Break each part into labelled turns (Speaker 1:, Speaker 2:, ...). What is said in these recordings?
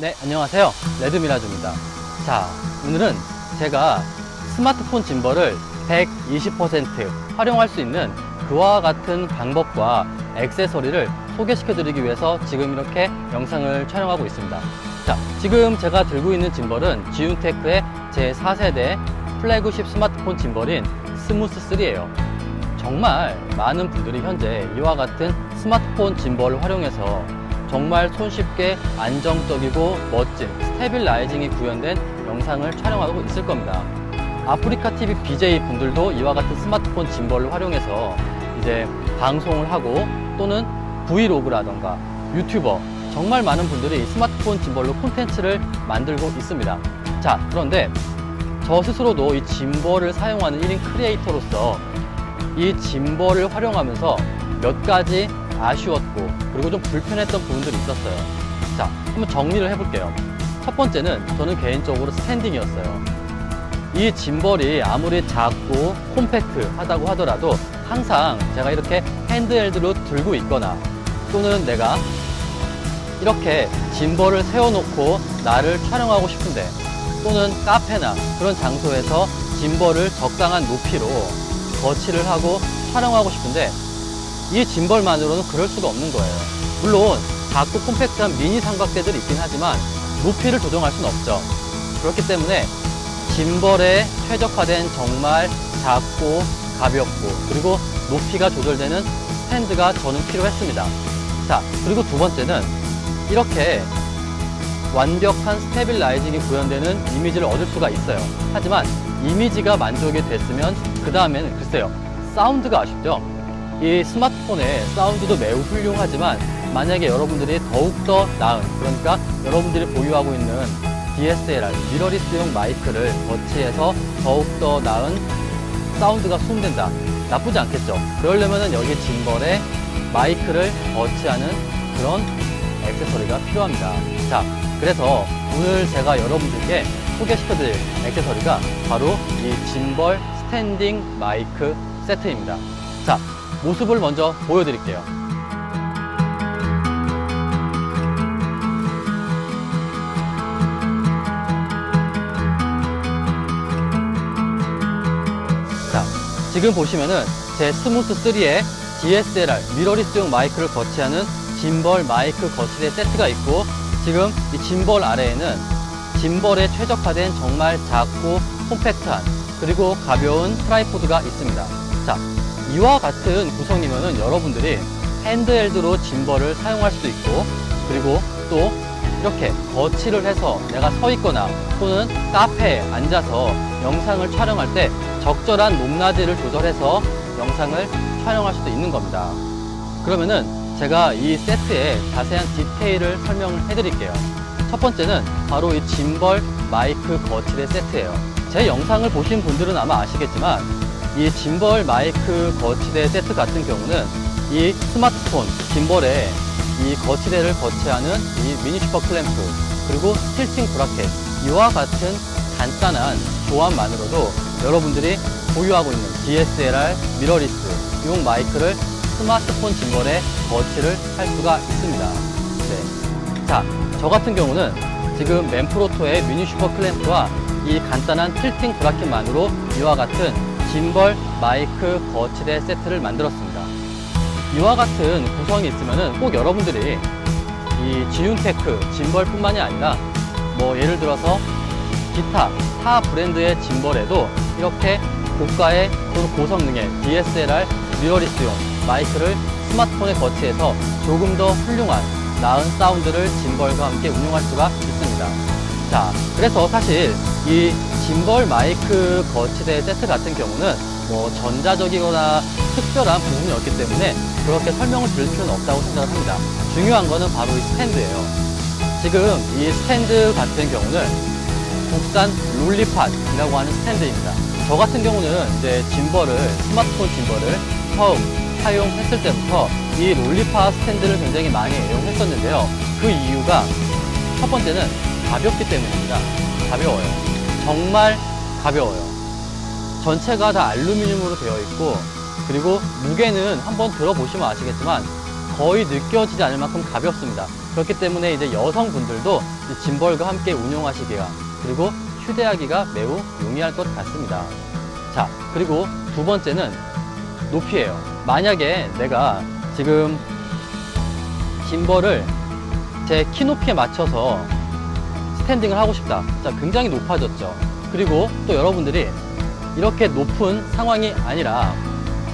Speaker 1: 네, 안녕하세요. 레드미라주입니다. 자, 오늘은 제가 스마트폰 짐벌을 120% 활용할 수 있는 그와 같은 방법과 액세서리를 소개시켜 드리기 위해서 지금 이렇게 영상을 촬영하고 있습니다. 자, 지금 제가 들고 있는 짐벌은 지윤테크의 제 4세대 플래그십 스마트폰 짐벌인 스무스3예요. 정말 많은 분들이 현재 이와 같은 스마트폰 짐벌을 활용해서 정말 손쉽게 안정적이고 멋진 스테빌라이징이 구현된 영상을 촬영하고 있을 겁니다. 아프리카 TV BJ 분들도 이와 같은 스마트폰 짐벌을 활용해서 이제 방송을 하고 또는 브이로그라던가 유튜버 정말 많은 분들이 스마트폰 짐벌로 콘텐츠를 만들고 있습니다. 자, 그런데 저 스스로도 이 짐벌을 사용하는 1인 크리에이터로서 이 짐벌을 활용하면서 몇 가지 아쉬웠고 그리고 좀 불편했던 부분들이 있었어요. 자, 한번 정리를 해볼게요. 첫 번째는 저는 개인적으로 스탠딩이었어요. 이 짐벌이 아무리 작고 콤팩트 하다고 하더라도 항상 제가 이렇게 핸드헬드로 들고 있거나 또는 내가 이렇게 짐벌을 세워놓고 나를 촬영하고 싶은데 또는 카페나 그런 장소에서 짐벌을 적당한 높이로 거치를 하고 촬영하고 싶은데 이 짐벌만으로는 그럴 수가 없는 거예요. 물론 작고 콤팩트한 미니 삼각대들이 있긴 하지만 높이를 조정할 수는 없죠. 그렇기 때문에 짐벌에 최적화된 정말 작고 가볍고 그리고 높이가 조절되는 스탠드가 저는 필요했습니다. 자, 그리고 두 번째는 이렇게 완벽한 스테빌라이징이 구현되는 이미지를 얻을 수가 있어요. 하지만 이미지가 만족이 됐으면 그 다음에는 글쎄요 사운드가 아쉽죠. 이 스마트폰의 사운드도 매우 훌륭하지만 만약에 여러분들이 더욱더 나은 그러니까 여러분들이 보유하고 있는 DSLR 미러리스용 마이크를 거치해서 더욱더 나은 사운드가 수음된다. 나쁘지 않겠죠? 그러려면 여기 짐벌에 마이크를 거치하는 그런 액세서리가 필요합니다. 자 그래서 오늘 제가 여러분들께 소개시켜드릴 액세서리가 바로 이 짐벌 스탠딩 마이크 세트입니다. 자 모습을 먼저 보여드릴게요 자, 지금 보시면은 제 스무스 3에 DSLR 미러리스용 마이크를 거치하는 짐벌 마이크 거치대 세트가 있고 지금 이 짐벌 아래에는 짐벌에 최적화된 정말 작고 콤팩트한 그리고 가벼운 트라이포드가 있습니다. 자, 이와 같은 구성이면은 여러분들이 핸드헬드로 짐벌을 사용할 수도 있고 그리고 또 이렇게 거치를 해서 내가 서 있거나 또는 카페에 앉아서 영상을 촬영할 때 적절한 높낮이를 조절해서 영상을 촬영할 수도 있는 겁니다. 그러면은 제가 이 세트의 자세한 디테일을 설명을 해드릴게요. 첫 번째는 바로 이 짐벌 마이크 거치대 세트예요. 제 영상을 보신 분들은 아마 아시겠지만 이 짐벌 마이크 거치대 세트 같은 경우는 이 스마트폰 짐벌에 이 거치대를 거치하는 이 미니 슈퍼 클램프 그리고 틸팅 브라켓 이와 같은 간단한 조합만으로도 여러분들이 보유하고 있는 DSLR 미러리스 용 마이크를 스마트폰 짐벌에 거치를 할 수가 있습니다. 네. 자, 저 같은 경우는 지금 맨프로토의 미니 슈퍼 클램프와 이 간단한 틸팅 브라켓만으로 이와 같은 짐벌 마이크 거치대 세트를 만들었습니다. 이와 같은 구성이 있으면 꼭 여러분들이 이 지윤테크 짐벌뿐만이 아니라 뭐 예를 들어서 기타 타 브랜드의 짐벌에도 이렇게 고가의 또는 고성능의 DSLR 미러리스용 마이크를 스마트폰에 거치해서 조금 더 훌륭한 나은 사운드를 짐벌과 함께 운용할 수가 있습니다. 자, 그래서 사실 이 짐벌 마이크 거치대 세트 같은 경우는 뭐 전자적이거나 특별한 부분이 없기 때문에 그렇게 설명을 드릴 필요는 없다고 생각을 합니다. 중요한 거는 바로 이 스탠드예요. 지금 이 스탠드 같은 경우는 국산 롤리팟이라고 하는 스탠드입니다. 저 같은 경우는 이제 짐벌을 스마트폰 짐벌을 처음 사용했을 때부터 이 롤리팟 스탠드를 굉장히 많이 애용했었는데요. 그 이유가 첫 번째는 가볍기 때문입니다. 가벼워요. 정말 가벼워요. 전체가 다 알루미늄으로 되어 있고 그리고 무게는 한번 들어보시면 아시겠지만 거의 느껴지지 않을 만큼 가볍습니다. 그렇기 때문에 이제 여성분들도 이 짐벌과 함께 운용하시기가 그리고 휴대하기가 매우 용이할 것 같습니다. 자, 그리고 두 번째는 높이예요. 만약에 내가 지금 짐벌을 제 키 높이에 맞춰서 스탠딩을 하고 싶다. 자, 굉장히 높아졌죠. 그리고 또 여러분들이 이렇게 높은 상황이 아니라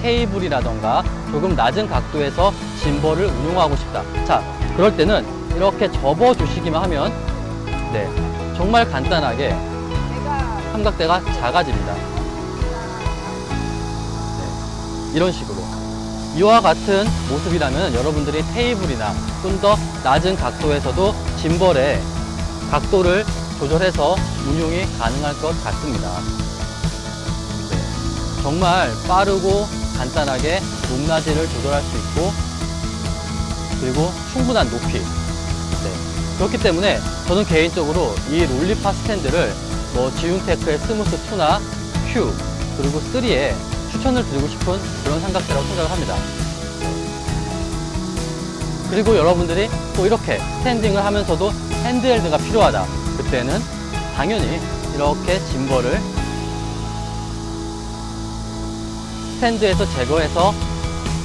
Speaker 1: 테이블이라던가 조금 낮은 각도에서 짐벌을 운용하고 싶다. 자, 그럴 때는 이렇게 접어 주시기만 하면 네, 정말 간단하게 삼각대가 작아집니다. 네, 이런 식으로. 이와 같은 모습이라면 여러분들이 테이블이나 좀 더 낮은 각도에서도 짐벌의 각도를 조절해서 운용이 가능할 것 같습니다. 네, 정말 빠르고 간단하게 높낮이를 조절할 수 있고 그리고 충분한 높이 네, 그렇기 때문에 저는 개인적으로 이 롤리파 스탠드를 뭐 지윤테크의 스무스 2나 Q 그리고 3에 추천을 드리고 싶은 그런 삼각대라고 생각을 합니다. 그리고 여러분들이 또 이렇게 스탠딩을 하면서도 핸드헬드가 필요하다. 그때는 당연히 이렇게 짐벌을 스탠드에서 제거해서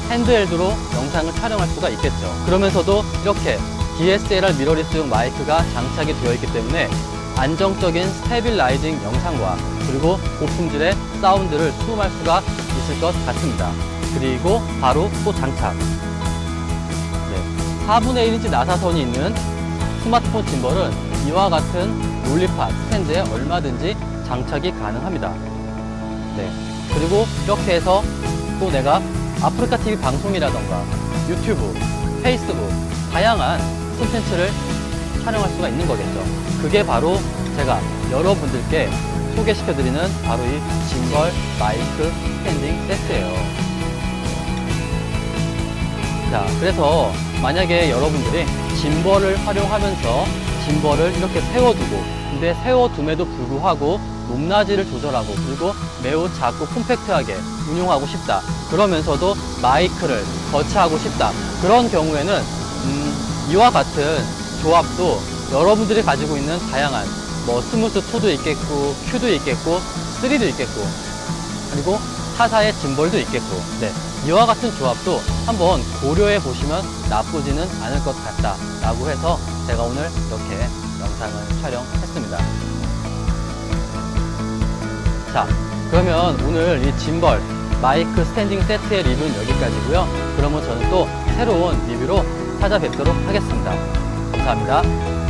Speaker 1: 핸드헬드로 영상을 촬영할 수가 있겠죠. 그러면서도 이렇게 DSLR 미러리스용 마이크가 장착이 되어 있기 때문에 안정적인 스테빌라이징 영상과 그리고 고품질의 사운드를 수음할 수가 있을 것 같습니다. 그리고 바로 또 장착. 네, 4분의 1인치 나사선이 있는 스마트폰 짐벌은 이와 같은 롤리팟 스탠드에 얼마든지 장착이 가능합니다. 네. 그리고 이렇게 해서 또 내가 아프리카 TV 방송이라던가 유튜브, 페이스북 다양한 콘텐츠를 촬영할 수가 있는 거겠죠. 그게 바로 제가 여러분들께 소개시켜드리는 바로 이 짐벌 마이크 스탠딩 세트예요. 자, 그래서 만약에 여러분들이 짐벌을 활용하면서 짐벌을 이렇게 세워두고, 근데 세워둠에도 불구하고 높낮이를 조절하고, 그리고 매우 작고 콤팩트하게 운용하고 싶다. 그러면서도 마이크를 거치하고 싶다. 그런 경우에는, 음, 이와 같은 조합도 여러분들이 가지고 있는 다양한, 뭐, 스무스 2도 있겠고, Q도 있겠고, 3도 있겠고, 그리고 타사의 짐벌도 있겠고, 네. 이와 같은 조합도 한번 고려해 보시면 나쁘지는 않을 것 같다. 라고 해서 제가 오늘 이렇게 영상을 촬영했습니다. 자, 그러면 오늘 이 짐벌 마이크 스탠딩 세트의 리뷰는 여기까지고요. 그러면 저는 또 새로운 리뷰로 찾아뵙도록 하겠습니다. 감사합니다.